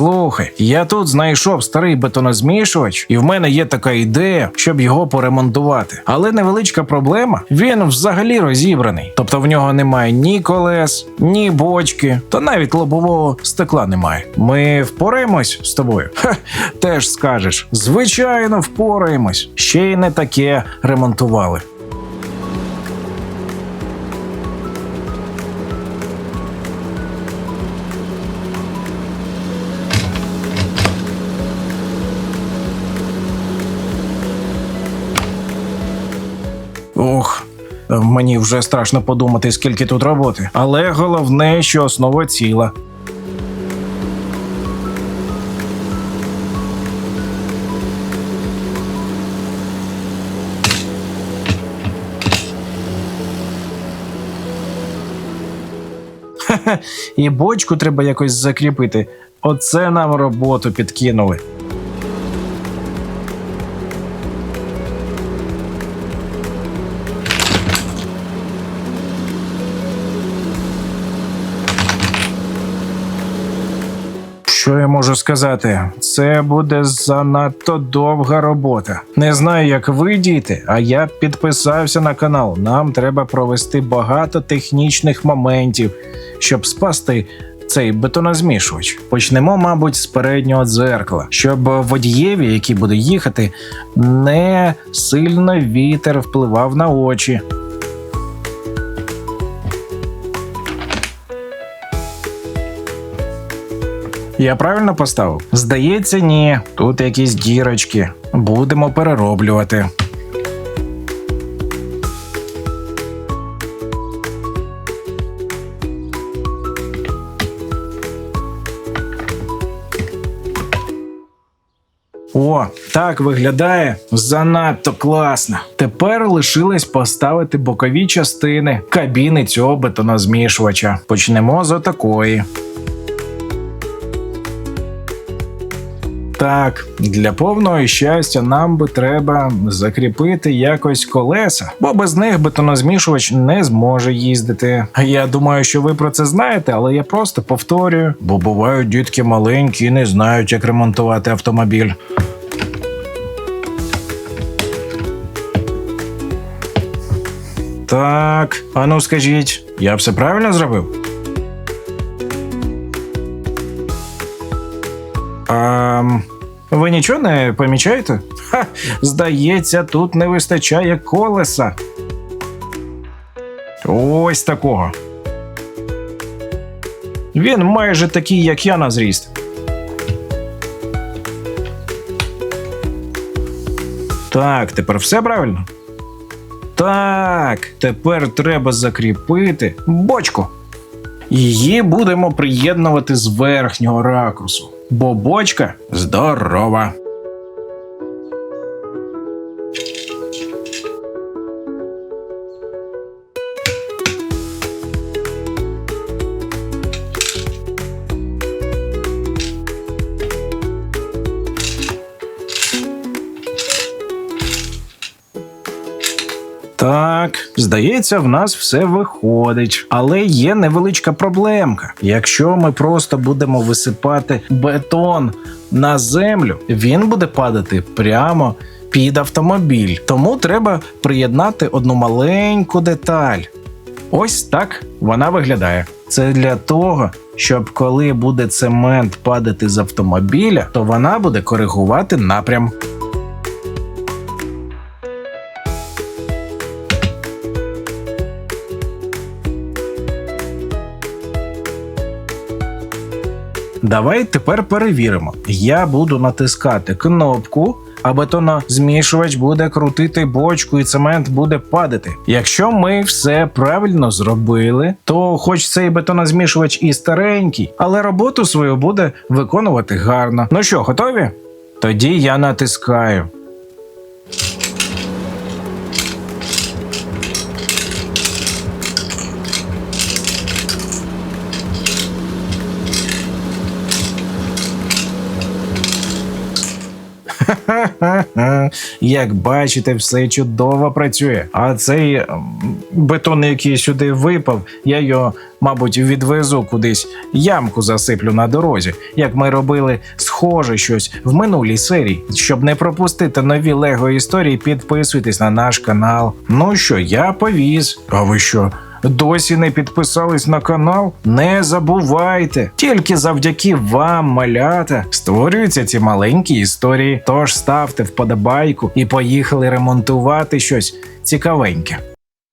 Слухай, я тут знайшов старий бетонозмішувач, і в мене є така ідея, щоб його поремонтувати. Але невеличка проблема: він взагалі розібраний. Тобто в нього немає ні колес, ні бочки, та навіть лобового стекла немає. Ми впораємось з тобою? Ха, теж скажеш. Звичайно, впораємось. Ще й не таке ремонтували. Ох, мені вже страшно подумати, скільки тут роботи. Але головне, що основа ціла. І бочку треба якось закріпити. Оце нам роботу підкинули. Що я можу сказати? Це буде занадто довга робота. Не знаю, як ви діти, а я підписався на канал. Нам треба провести багато технічних моментів, щоб спасти. Цей бетонозмішувач. Почнемо, мабуть, з переднього дзеркала, щоб водієві, який буде їхати, не сильно вітер впливав на очі. Я правильно поставив? Здається, ні. Тут якісь дірочки. Будемо перероблювати. О, так виглядає занадто класно. Тепер лишилось поставити бокові частини кабіни цього бетонозмішувача. Почнемо з отакої. Так, для повного щастя нам би треба закріпити якось колеса, бо без них бетонозмішувач не зможе їздити. Я думаю, що ви про це знаєте, але я просто повторюю, бо бувають дітки маленькі і не знають, як ремонтувати автомобіль. Так, а ну скажіть, я все правильно зробив? А, ви нічого не помічаєте? Ха, здається, тут не вистачає колеса. Ось такого. Він майже такий, як я на зріст. Так, тепер все правильно? Так, тепер треба закріпити бочку. Її будемо приєднувати з верхнього ракурсу, бо бочка здорова. Так, здається, в нас все виходить, але є невеличка проблемка. Якщо ми просто будемо висипати бетон на землю, він буде падати прямо під автомобіль. Тому треба приєднати одну маленьку деталь. Ось так вона виглядає. Це для того, щоб коли буде цемент падати з автомобіля, то вона буде коригувати напрям. Давай тепер перевіримо. Я буду натискати кнопку, а бетонозмішувач буде крутити бочку і цемент буде падати. Якщо ми все правильно зробили, то хоч цей бетонозмішувач і старенький, але роботу свою буде виконувати гарно. Ну що, готові? Тоді я натискаю. Як бачите, все чудово працює. А цей ем, бетон, який сюди випав, я його, мабуть, відвезу кудись, ямку засиплю на дорозі, як ми робили схоже щось в минулій серії. Щоб не пропустити нові лего історії, підписуйтесь на наш канал. Ну що, я повіз. А ви що? Досі не підписались на канал? Не забувайте! Тільки завдяки вам, малята, створюються ці маленькі історії. Тож ставте вподобайку і поїхали ремонтувати щось цікавеньке.